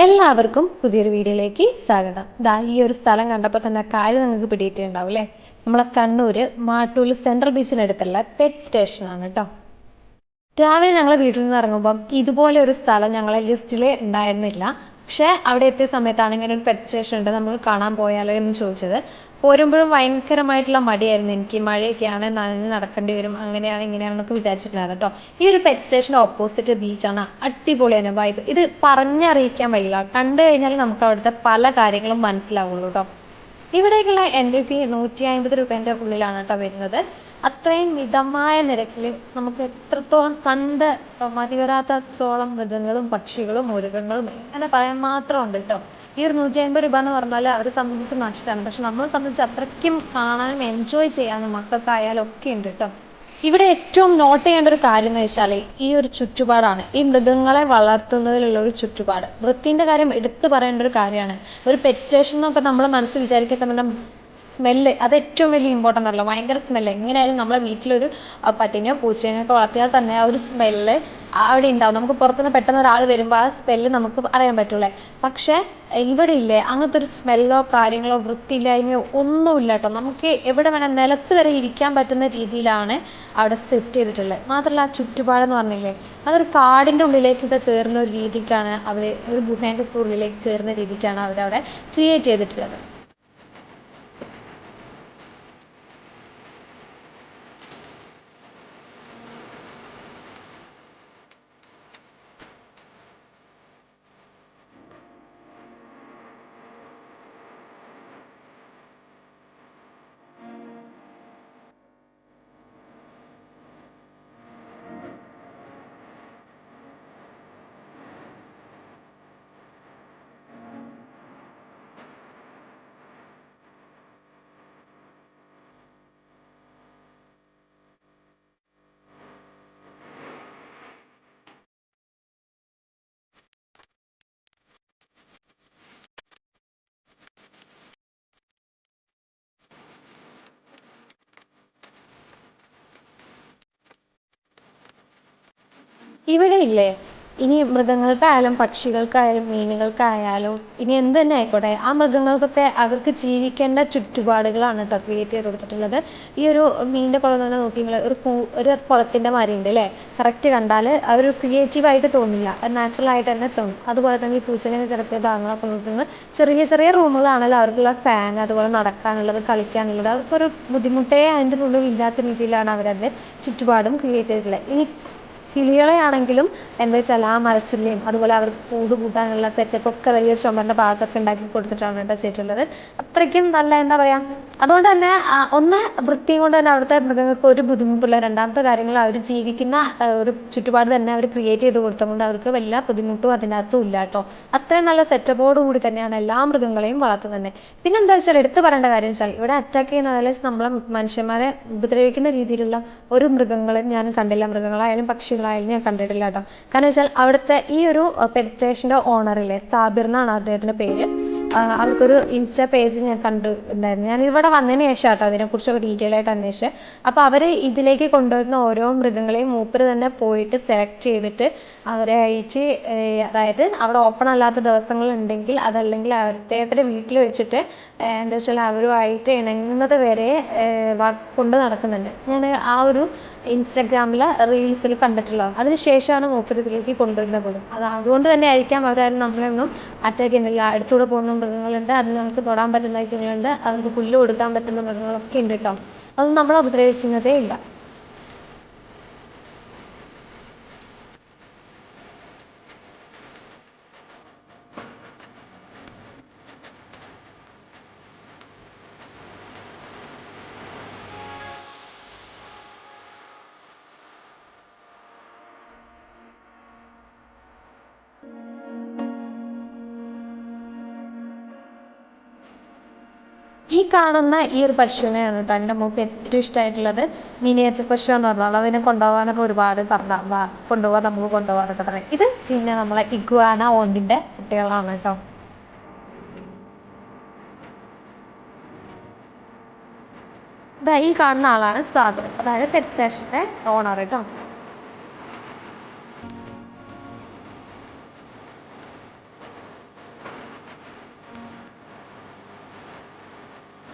എല്ലാവർക്കും പുതിയൊരു വീഡിയോയിലേക്ക് സ്വാഗതം. ദാ ഈ ഒരു സ്ഥലം കണ്ടപ്പോൾ തന്നെ കാര്യം നിങ്ങൾക്ക് പിടിയിട്ടുണ്ടാവും അല്ലേ? നമ്മളെ കണ്ണൂര് മാട്ടൂൽ സെൻട്രൽ ബീച്ചിനടുത്തുള്ള പെറ്റ് സ്റ്റേഷനാണ് കേട്ടോ രാവിലെ ഞങ്ങൾ വീട്ടിൽ നിന്ന് ഇറങ്ങുമ്പം ഇതുപോലെ ഒരു സ്ഥലം ഞങ്ങളെ ലിസ്റ്റിൽ ഉണ്ടായിരുന്നില്ല. പക്ഷേ അവിടെ എത്തിയ സമയത്താണ് ഇങ്ങനെ ഒരു പെറ്റ് സ്റ്റേഷൻ ഉണ്ട്. നമുക്ക് കാണാൻ പോയാലോ എന്ന് ചോദിച്ചത്. പോരുമ്പോഴും ഭയങ്കരമായിട്ടുള്ള മടിയായിരുന്നു. എനിക്ക് മഴയൊക്കെയാണ് നനഞ്ഞ് നടക്കേണ്ടി വരും. അങ്ങനെയാണ് ഇങ്ങനെയാണെന്നൊക്കെ വിചാരിച്ചിട്ടുണ്ടായിരുന്നു കേട്ടോ. ഈ ഒരു പെറ്റ് സ്റ്റേഷന്റെ ഓപ്പോസിറ്റ് ബീച്ചാണ് അടിപൊളിയാണ് വൈബ് ഇത് പറഞ്ഞറിയിക്കാൻ വയ്യ. കണ്ടു കഴിഞ്ഞാൽ നമുക്ക് അവിടുത്തെ പല കാര്യങ്ങളും മനസ്സിലാവുള്ളൂ കേട്ടോ. ഇവിടേക്കുള്ള എന്റെ ഫീ നൂറ്റി അമ്പത് രൂപേന്റെ ഉള്ളിലാണ് കേട്ടോ വരുന്നത്. അത്രയും മിതമായ നിരക്കിൽ നമുക്ക് എത്രത്തോളം കണ്ട് മതി വരാത്തത്തോളം മൃഗങ്ങളും പക്ഷികളും മൃഗങ്ങളും അങ്ങനെ പറയാൻ മാത്രമുണ്ട് കേട്ടോ. ഈ ഒരു നൂറ്റി അമ്പത് രൂപ എന്ന് പറഞ്ഞാൽ അവരെ സംബന്ധിച്ച് നഷ്ടമാണ്. പക്ഷെ നമ്മളെ സംബന്ധിച്ച് അത്രയ്ക്കും കാണാനും എൻജോയ് ചെയ്യാനും മക്കൾക്കായാലും ഒക്കെ ഉണ്ട് കേട്ടോ ഇവിടെ ഏറ്റവും നോട്ട് ചെയ്യേണ്ട ഒരു കാര്യം എന്ന് വെച്ചാൽ ഈ ഒരു ചുറ്റുപാടാണ്. ഈ മൃഗങ്ങളെ വളർത്തുന്നതിലുള്ള ഒരു ചുറ്റുപാട്. വൃത്തിന്റെ കാര്യം എടുത്തു പറയേണ്ട ഒരു കാര്യമാണ്. ഒരു പെറ്റ് സ്റ്റേഷൻ എന്നൊക്കെ നമ്മൾ മനസ്സിൽ വിചാരിക്കുന്ന സ്മെല്ല് അത് ഏറ്റവും വലിയ ഇമ്പോർട്ടന്റ് അല്ല ഭയങ്കര സ്മെല്ല്. എങ്ങനെയായാലും നമ്മളെ വീട്ടിലൊരു പട്ടിനെയോ പൂച്ചേനെയോ ഒക്കെ വളർത്തിയാൽ തന്നെ ആ ഒരു സ്മെല്ല് അവിടെ ഉണ്ടാവും. നമുക്ക് പുറത്തുനിന്ന് പെട്ടെന്ന് ഒരാൾ വരുമ്പോൾ ആ സ്മെല്ല് നമുക്ക് അറിയാൻ പറ്റുള്ളേ. പക്ഷേ ഇവിടെ ഇല്ലേ അങ്ങനത്തെ ഒരു സ്മെല്ലോ കാര്യങ്ങളോ വൃത്തിയില്ലായ്മയോ ഒന്നുമില്ല കേട്ടോ. നമുക്ക് എവിടെ വേണം നിലത്ത് വരെ ഇരിക്കാൻ പറ്റുന്ന രീതിയിലാണ് അവിടെ സെറ്റ് ചെയ്തിട്ടുള്ളത്. മാത്രമല്ല ആ ചുറ്റുപാടെന്ന് പറഞ്ഞില്ലേ അതൊരു കാടിന്റെ ഉള്ളിലേക്കൊക്കെ കയറുന്ന ഒരു രീതിക്കാണ് അവർ ഒരു ഗുഹേന്റെ ഉള്ളിലേക്ക് കയറുന്ന രീതിക്കാണ് അവരവിടെ ക്രിയേറ്റ് ചെയ്തിട്ടുള്ളത്. ഇവിടെ ഇല്ലേ? ഇനി മൃഗങ്ങൾക്കായാലും പക്ഷികൾക്കായാലും മീനുകൾക്കായാലും ഇനി എന്ത് തന്നെ ആയിക്കോട്ടെ ആ മൃഗങ്ങൾക്കൊക്കെ അവർക്ക് ജീവിക്കേണ്ട ചുറ്റുപാടുകളാണ് കേട്ടോ ക്രിയേറ്റ് ചെയ്ത് കൊടുത്തിട്ടുള്ളത്. ഈ ഒരു മീനിന്റെ കുളം തന്നെ നോക്കി നിങ്ങൾ ഒരു കൂ ഒരു കുളത്തിന്റെ മാതിരി ഉണ്ട് അല്ലേ കറക്റ്റ് കണ്ടാൽ അവർ ക്രിയേറ്റീവായിട്ട് തോന്നില്ല. ആയിട്ട് തന്നെ തോന്നും. അതുപോലെ തന്നെ ഈ പൂച്ചനെ ചിലപ്പോൾ ഭാഗങ്ങളൊക്കെ നോക്കുന്നത് ചെറിയ ചെറിയ റൂമുകളാണല്ലോ അവർക്കുള്ള ഫാൻ അതുപോലെ നടക്കാനുള്ളത് കളിക്കാനുള്ളത്. അവർക്കൊരു ബുദ്ധിമുട്ടേ അതിന്റെ ഉള്ളിൽ ഇല്ലാത്ത രീതിയിലാണ് അവരതിന്റെ ചുറ്റുപാടും ക്രിയേറ്റ് ചെയ്തിട്ടുള്ളത്. ഇനി കിളികളെ ആണെങ്കിലും എന്താ വെച്ചാൽ ആ മരച്ചില്ലയും അതുപോലെ അവർക്ക് കൂട് കൂട്ടാനുള്ള സെറ്റപ്പ് ഒക്കെ വലിയൊരു ചുമരിന്റെ ഭാഗത്തൊക്കെ ഉണ്ടാക്കി കൊടുത്തിട്ടാണ് കേട്ടോ ചെയ്തിട്ടുള്ളത്. അത്രയ്ക്കും നല്ല എന്താ പറയാ അതുകൊണ്ട് തന്നെ ഒന്ന് വൃത്തിയും കൊണ്ട് തന്നെ അവിടുത്തെ മൃഗങ്ങൾക്ക് ഒരു ബുദ്ധിമുട്ടില്ല രണ്ടാമത്തെ കാര്യങ്ങൾ അവർ ജീവിക്കുന്ന ഒരു ചുറ്റുപാട് തന്നെ അവർ ക്രിയേറ്റ് ചെയ്ത് കൊടുത്തതുകൊണ്ട് അവർക്ക് വലിയ ബുദ്ധിമുട്ടും അതിനകത്തും ഇല്ല കേട്ടോ. അത്രയും നല്ല സെറ്റപ്പോട് കൂടി തന്നെയാണ് എല്ലാ മൃഗങ്ങളെയും വളർത്തുന്നത് പിന്നെ എന്താ വെച്ചാൽ എടുത്തു പറയേണ്ട കാര്യം വെച്ചാൽ ഇവിടെ അറ്റാക്ക് ചെയ്യുന്ന അതായത് നമ്മളെ മനുഷ്യന്മാരെ ഉപദ്രവിക്കുന്ന രീതിയിലുള്ള ഒരു മൃഗങ്ങളും ഞാൻ കണ്ടില്ല മൃഗങ്ങളായാലും പക്ഷികളായാലും ഞാൻ കണ്ടിട്ടില്ല കേട്ടോ. കാരണം വെച്ചാൽ അവിടുത്തെ ഈ ഒരു പെറ്റ് ഓണറില്ലേ സാബിർ എന്നാണ് അദ്ദേഹത്തിന്റെ പേര്. അവർക്കൊരു ഇൻസ്റ്റാ പേജ് ഞാൻ കണ്ടിട്ടുണ്ടായിരുന്നു. ഞാൻ ഇവിടെ വന്നതിന് ശേഷം കേട്ടോ അതിനെക്കുറിച്ചൊക്കെ ഡീറ്റെയിൽ ആയിട്ട് അന്വേഷിച്ച്. അപ്പോൾ അവർ ഇതിലേക്ക് കൊണ്ടുവരുന്ന ഓരോ മൃഗങ്ങളെയും മൂപ്പർ തന്നെ പോയിട്ട് സെലക്ട് ചെയ്തിട്ട് അവരെ അയച്ച് അതായത് അവിടെ ഓപ്പൺ അല്ലാത്ത ദിവസങ്ങളുണ്ടെങ്കിൽ അതല്ലെങ്കിൽ അദ്ദേഹത്തിന്റെ വീട്ടിൽ വെച്ചിട്ട് എന്താ വെച്ചാൽ അവരുമായിട്ട് ഇണങ്ങുന്നത് വരെ കൊണ്ട് നടക്കുന്നുണ്ട്. ഞാൻ ആ ഒരു ഇൻസ്റ്റഗ്രാമിലെ റീൽസിൽ കണ്ടിട്ടുള്ളത്. അതിനുശേഷമാണ് ശേഷമാണ് ഇതിലേക്ക് കൊണ്ടുവരുന്നത് പോലും. അത് അതുകൊണ്ട് തന്നെ ആയിരിക്കാം അവരാരും നമ്മളെയൊന്നും അറ്റാക്ക് ചെയ്യുന്നില്ല. അടുത്തൂടെ പോകുന്ന മൃഗങ്ങളുണ്ട് അതിന് നമുക്ക് തൊടാൻ പറ്റുന്ന മൃഗങ്ങളുണ്ട് അവർക്ക് പുല്ല് കൊടുക്കാൻ പറ്റുന്ന മൃഗങ്ങളൊക്കെ ഉണ്ട് കേട്ടോ. അതൊന്നും നമ്മളെ ഉപദ്രവിക്കുന്നതേ ഇല്ല. ഈ കാണുന്ന ഈ ഒരു പശുവിനെയാണ് കേട്ടോ എന്റെ മൂക്ക് ഏറ്റവും ഇഷ്ടമായിട്ടുള്ളത് മിനിയേച്ചർ പശു എന്ന് പറഞ്ഞാൽ. അതിനെ കൊണ്ടുപോകാനൊക്കെ ഒരുപാട് പറഞ്ഞ കൊണ്ടുപോകാൻ നമുക്ക് കൊണ്ടുപോകാനൊക്കെ പറയും. ഇത് പിന്നെ നമ്മളെ ഇഗ്വാന ഓണ്ടിന്റെ കുട്ടികളാണ് കേട്ടോ. ഈ കാണുന്ന ആളാണ് സാധു. അതായത് പെറ്റ് സ്റ്റേഷന്റെ ഓണർ കേട്ടോ.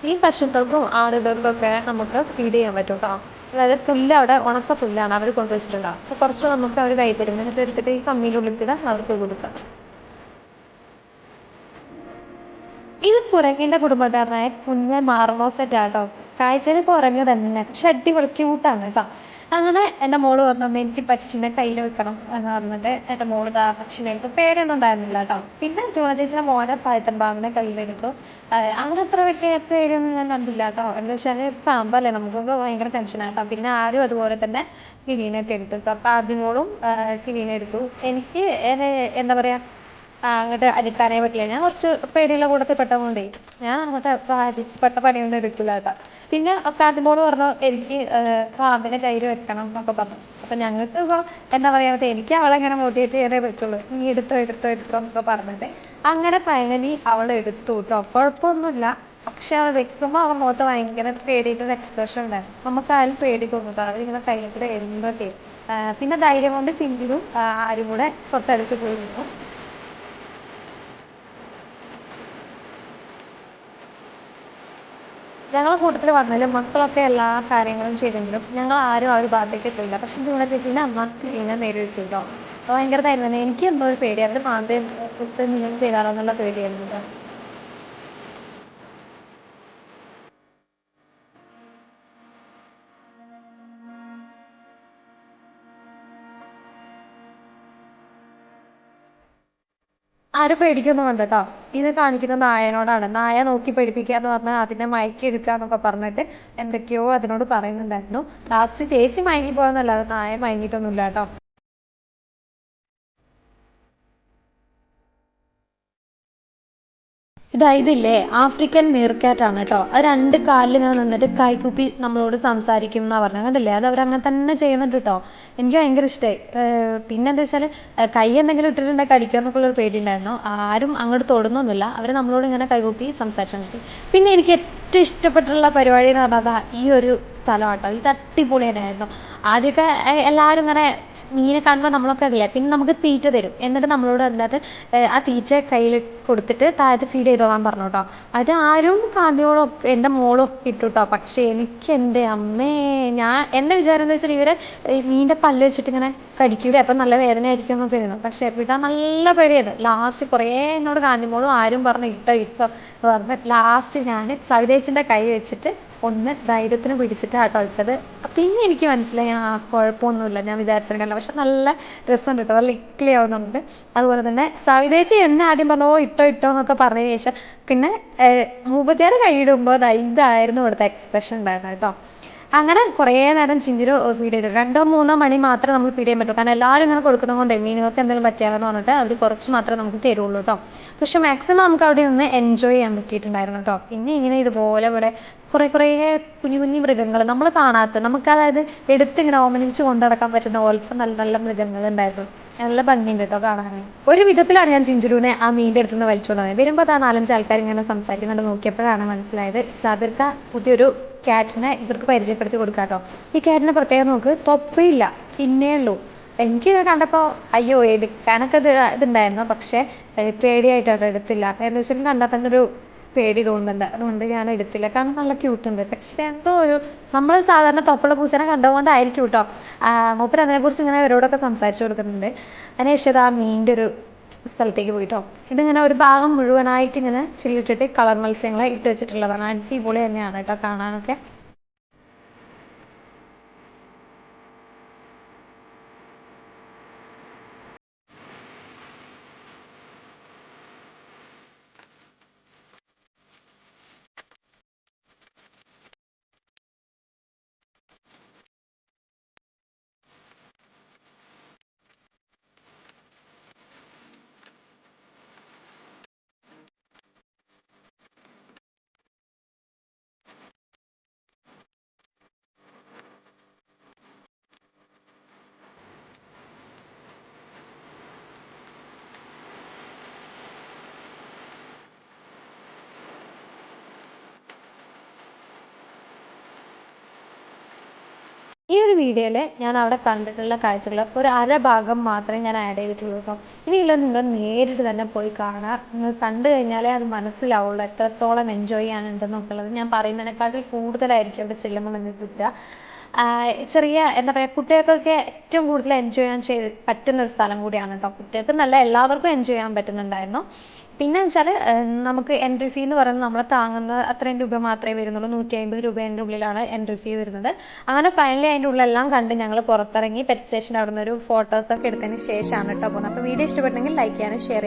ഈ പശുക്കൾക്കും ആടുകൾക്കും ഒക്കെ നമുക്ക് ഫീഡ് ചെയ്യാൻ പറ്റും കേട്ടോ അതായത് പുല്ല് അവിടെ ഉണക്ക പുല്ലാണ് അവർ കൊണ്ടുവച്ചിട്ടുണ്ടാവും അപ്പോൾ കുറച്ച് നമുക്ക് അവർ കൈ തരും എന്നിട്ട് എടുത്തിട്ട് ഈ കമ്മിയുടെ ഉള്ളിൽ അവർക്ക് കൊടുക്കാം. ഇത് കുരങ്ങിന്റെ കുടുംബക്കാരനായ കുഞ്ഞൻ മാർമോസെറ്റ് ആട്ടോ കാഴ്ചയിൽ കുരങ്ങ് തന്നെ പക്ഷെ അടിപൊളി ക്യൂട്ടാണ് കേട്ടോ. അങ്ങനെ എന്റെ മോൾ പറഞ്ഞു എനിക്ക് പശുവിനെ കയ്യിൽ വെക്കണം എന്ന് പറഞ്ഞിട്ട് എന്റെ മോൾ ആ പശുവിനെ എടുത്തു. പേരൊന്നും ഉണ്ടായിരുന്നില്ല കേട്ടോ. പിന്നെ ജോണ ചേച്ചിയുടെ മോനെ പൈത്തൻ പാമ്പിനെ കയ്യിലെടുത്തു അങ്ങനെ അത്ര വലിയ പേടിയൊന്നും ഞാൻ കണ്ടില്ല കേട്ടോ. എന്താ വെച്ചാൽ പാമ്പല്ലേ നമുക്കൊക്കെ ഭയങ്കര ടെൻഷനാട്ടോ പിന്നെ ആരും അതുപോലെ തന്നെ കിളീനൊക്കെ എടുത്തു. അപ്പം അതിനോടും കിളീനെ എടുത്തു. എനിക്ക് എന്താ പറയുക അങ്ങോട്ട് അടുക്കാനേ പറ്റില്ല. ഞാൻ കുറച്ച് പേടിയുള്ള കൂട്ടത്തിൽ പെട്ടതുകൊണ്ടേ ഞാൻ അങ്ങോട്ട് പെട്ട പണിയൊന്നും എടുക്കില്ല കേട്ടോ. പിന്നെ കാത്തിമോൾ പറഞ്ഞു എനിക്ക് പാമ്പിനെ കയ്യിൽ വെക്കണം എന്നൊക്കെ പറഞ്ഞു. അപ്പം ഞങ്ങൾക്ക് ഇപ്പോൾ എന്താ പറയുക എനിക്ക് അവളെ ഇങ്ങനെ മോട്ടിവേറ്റ് ചെയ്യാനേ പറ്റുള്ളൂ. നീ എടുത്തോ എടുത്തോ എടുത്തോ എന്നൊക്കെ പറഞ്ഞിട്ട് അങ്ങനെ ഫൈനലി അവൾ എടുത്തു കേട്ടോ. കുഴപ്പമൊന്നുമില്ല. പക്ഷെ അവൾ വെക്കുമ്പോൾ അവൾ മുഖത്ത് ഭയങ്കര പേടിയിട്ടൊരു എക്സ്പ്രഷൻ ഉണ്ടായിരുന്നു. നമുക്ക് ആരും പേടി തോന്നുന്നു. അവരിങ്ങനെ കയ്യിൽ കൂടെ എഴുതുമ്പോഴൊക്കെ പിന്നെ ധൈര്യം കൊണ്ട് ചിന്തിലും ആരും കൂടെ പുറത്തെടുത്ത് പോയി നിന്നു ഞങ്ങളെ കൂട്ടത്തിൽ വന്നാലും മക്കളൊക്കെ എല്ലാ കാര്യങ്ങളും ചെയ്തെങ്കിലും ഞങ്ങൾ ആരും ആ ഒരു ഭാഗത്തേക്ക് പക്ഷെ ഇവിടെ ചേച്ചീന്റെ അമ്മ ഇങ്ങനെ നേരിട്ടു കേട്ടോ അപ്പോൾ ഭയങ്കര ധൈര്യം എനിക്ക് എന്തോ ഒരു പേടി അവർ മാന്തയും കുത്ത് ചെയ്താലോ എന്നുള്ള പേടിയായിരുന്നു. ആരും പേടിക്കൊന്നും വേണ്ട കേട്ടോ ഇത് കാണിക്കുന്നത് നായനോടാണ്. നായ നോക്കി പേടിപ്പിക്കുക എന്ന് പറഞ്ഞാൽ അതിനെ മയക്കി എടുക്കുക എന്നൊക്കെ പറഞ്ഞിട്ട് എന്തൊക്കെയോ അതിനോട് പറയുന്നുണ്ടായിരുന്നു. ലാസ്റ്റ് ചേച്ചി മയങ്ങി പോയെന്നല്ലാതെ നായ മയങ്ങിയിട്ടൊന്നുമില്ല കേട്ടോ. ഇതാ ഇതില്ലേ ആഫ്രിക്കൻ മീർക്കാറ്റ് ആണ് കേട്ടോ അത് രണ്ട് കാലിൽ ഇങ്ങനെ നിന്നിട്ട് കൈകൂപ്പി നമ്മളോട് സംസാരിക്കും എന്നാ പറഞ്ഞത് കണ്ടില്ലേ? അത് അവരങ്ങനെ തന്നെ ചെയ്യുന്നുണ്ട് കേട്ടോ എനിക്ക് ഭയങ്കര ഇഷ്ടമായി പിന്നെ എന്താ വെച്ചാൽ കൈ എന്തെങ്കിലും ഇട്ടിട്ടുണ്ടെങ്കിൽ കടിക്കുക ഉള്ളൊരു പേടിയുണ്ടായിരുന്നു. ആരും അങ്ങോട്ട് തൊടുന്നൊന്നുമില്ല. അവർ നമ്മളോട് ഇങ്ങനെ കൈകൂപ്പി സംസാരിച്ചുകൊണ്ട് പിന്നെ എനിക്ക് ഏറ്റവും ഇഷ്ടപ്പെട്ടുള്ള പരിപാടി എന്ന് പറഞ്ഞാൽ ഈ ഒരു സ്ഥലം കേട്ടോ ഇത് അടിപൊളി തന്നെയായിരുന്നു. ആദ്യമൊക്കെ എല്ലാവരും ഇങ്ങനെ മീനെ കാണുമ്പോൾ നമ്മളൊക്കെ അറിയാം പിന്നെ നമുക്ക് തീറ്റ തരും. എന്നിട്ട് നമ്മളോട് അതിനകത്ത് ആ തീറ്റ കയ്യിൽ കൊടുത്തിട്ട് താഴത്ത് ഫീഡ് ചെയ്തോളാൻ പറഞ്ഞു കേട്ടോ. അത് ആരും കാന്തിയോളം എന്റെ മോളും ഇട്ടു കേട്ടോ. പക്ഷേ എനിക്ക് എന്റെ അമ്മേ ഞാൻ എന്റെ വിചാരം എന്താ വെച്ചാൽ ഇവരെ മീനിന്റെ പല്ല് വെച്ചിട്ട് ഇങ്ങനെ കടിക്കൂലേ? അപ്പം നല്ല വേദന ആയിരിക്കും എന്നൊക്കെ ഇരുന്നു പക്ഷേ ഇവിടെ നല്ല പേടിയായിരുന്നു. ലാസ്റ്റ് കുറേ എന്നോട് കാന്തിമോളും ആരും പറഞ്ഞു ഇട്ടോ ഇട്ടോ പറഞ്ഞ്. ലാസ്റ്റ് ഞാൻ സവിതേച്ചിന്റെ കൈ വെച്ചിട്ട് ഒന്ന് ധൈര്യത്തിന് പിടിച്ചിട്ടാണ് കേട്ടോ ഇട്ടത്. പിന്നെ എനിക്ക് മനസ്സിലായി ആ കുഴപ്പമൊന്നുമില്ല ഞാൻ വിചാരിച്ചിട്ടില്ല പക്ഷെ നല്ല രസമുണ്ട് കേട്ടോ നല്ല ഇക്ലി ആവുന്നുണ്ട് അതുപോലെ തന്നെ സവിതേച്ചി എന്നെ ആദ്യം പറഞ്ഞു ഓ ഇട്ടോ ഇട്ടോ എന്നൊക്കെ പറഞ്ഞ ശേഷം പിന്നെ മൂപ്പത്തിയാറ് കൈയിടുമ്പോൾ ഇതായിരുന്നു ഇവിടുത്തെ എക്സ്പ്രഷൻ ഉണ്ടായിരുന്നത് കേട്ടോ. അങ്ങനെ കുറേ നേരം ചിന്തിരു ഫീഡ് ചെയ്തു രണ്ടോ മൂന്നോ മണി മാത്രമേ നമ്മൾ ഫീഡ് ചെയ്യാൻ പറ്റൂ. കാരണം എല്ലാവരും ഇങ്ങനെ കൊടുക്കുന്നത് കൊണ്ട് മീനുകൾക്ക് എന്തെങ്കിലും പറ്റിയാലെന്ന് പറഞ്ഞിട്ട് അവർ കുറച്ച് മാത്രമേ നമുക്ക് തരുള്ളൂ കേട്ടോ പക്ഷെ മാക്സിമം നമുക്ക് അവിടെ നിന്ന് എൻജോയ് ചെയ്യാൻ പറ്റിയിട്ടുണ്ടായിരുന്നു കേട്ടോ പിന്നെ ഇങ്ങനെ ഇതുപോലെ പോലെ കുറേ കുറേ കുഞ്ഞു കുഞ്ഞു മൃഗങ്ങൾ നമ്മൾ കാണാത്ത നമുക്ക് അതായത് എടുത്തിങ്ങനെ ഓമനിച്ച് കൊണ്ടു നടക്കാൻ പറ്റുന്ന പോലത്തെ നല്ല നല്ല മൃഗങ്ങൾ ഉണ്ടായിരുന്നു. നല്ല ഭംഗിയുണ്ട് കേട്ടോ കാണാൻ ഒരു വിധത്തിലാണ് ഞാൻ ചിഞ്ചുരുവിനെ ആ മീന്റെ അടുത്ത് നിന്ന് വലിച്ചുകൊണ്ട് വന്നത് വരുമ്പോൾ ആ നാലഞ്ച് ആൾക്കാർ ഇങ്ങനെ സംസാരിക്കുന്നുണ്ട് നോക്കിയപ്പോഴാണ് മനസ്സിലായത്. സാബിർക്ക പുതിയൊരു ക്യാറ്റിനെ ഇവർക്ക് പരിചയപ്പെടുത്തി കൊടുക്കാം കേട്ടോ ഈ ക്യാറ്റിനെ പ്രത്യേകം നോക്ക് തൊപ്പയില്ല സ്കിന്നേ ഉള്ളൂ. എനിക്ക് ഇത് കണ്ടപ്പോൾ അയ്യോ എടുക്കാനൊക്കെ ഇത് ഇതുണ്ടായിരുന്നു. പക്ഷേ പേടിയായിട്ട് പേടിയായിട്ടാണ് എടുത്തില്ല. എന്ന് വെച്ചാൽ കണ്ടാൽ തന്നെ ഒരു പേടി തോന്നുന്നുണ്ട്. അതുകൊണ്ട് ഞാൻ എടുത്തില്ല. കാരണം നല്ല ക്യൂട്ടുണ്ട് പക്ഷെ എന്തോ ഒരു നമ്മൾ സാധാരണ തൊപ്പുള്ള പൂച്ചനെ കണ്ടതുകൊണ്ടായിരിക്കും കേട്ടോ മൂപ്പർ അതിനെക്കുറിച്ച് ഇങ്ങനെ ഇവരോടൊക്കെ സംസാരിച്ചു കൊടുക്കുന്നുണ്ട്. അതിനുശേഷം ആ മീന്റെ ഒരു സ്ഥലത്തേക്ക് പോയിട്ടോ. ഇതിങ്ങനെ ഒരു ഭാഗം മുഴുവനായിട്ട് ഇങ്ങനെ ചില്ലിട്ടിട്ട് കളർ മത്സ്യങ്ങളെ ഇട്ട് വെച്ചിട്ടുള്ളതാണ്. അടിപൊളി തന്നെയാണ് കേട്ടോ കാണാനൊക്കെ. വീഡിയോയിൽ ഞാൻ അവിടെ കണ്ടിട്ടുള്ള കാഴ്ചകൾ ഒരു അര ഭാഗം മാത്രമേ ഞാൻ ആഡ് ചെയ്തിട്ടുള്ളൂ കേട്ടോ ഇനിയുള്ളത് നിങ്ങൾ നേരിട്ട് തന്നെ പോയി കാണുക നിങ്ങൾ കണ്ടു കഴിഞ്ഞാലേ അത് മനസ്സിലാവുള്ളൂ എത്രത്തോളം എൻജോയ് ചെയ്യാനുണ്ടെന്നുള്ളത്. ഞാൻ പറയുന്നതിനെക്കാട്ടിൽ കൂടുതലായിരിക്കും അവിടെ ചെല്ലുമ്പോൾ നിങ്ങൾക്ക് കിട്ടുക. ചെറിയ എന്താ പറയുക കുട്ടികൾക്കൊക്കെ ഏറ്റവും കൂടുതൽ എൻജോയ് ചെയ്യാൻ ചെയ്ത് പറ്റുന്ന ഒരു സ്ഥലം കൂടിയാണ് കേട്ടോ കുട്ടികൾക്ക് നല്ല എല്ലാവർക്കും എൻജോയ് ചെയ്യാൻ പറ്റുന്നുണ്ടായിരുന്നു. പിന്നെ വെച്ചാൽ നമുക്ക് എൻട്രി ഫീ എന്ന് പറയുന്നത് നമ്മളെ താങ്ങുന്ന അത്രയും രൂപ മാത്രമേ വരുന്നുള്ളൂ. നൂറ്റി അമ്പത് രൂപേന്റെ ഉള്ളിലാണ് എൻട്രി ഫീ വരുന്നത്. അങ്ങനെ ഫൈനലി അതിന്റെ ഉള്ളെല്ലാം കണ്ട് ഞങ്ങൾ പുറത്തിറങ്ങി പെറ്റ് സ്റ്റേഷന്റെ അവിടെ നിന്ന് ഒരു ഫോട്ടോസൊക്കെ എടുത്തതിന് ശേഷമാണ് കേട്ടോ പോകുന്നത്. അപ്പോൾ വീഡിയോ ഇഷ്ടപ്പെട്ടെങ്കിൽ ലൈക്ക് ചെയ്യാനും ഷെയർ ചെയ്യാനും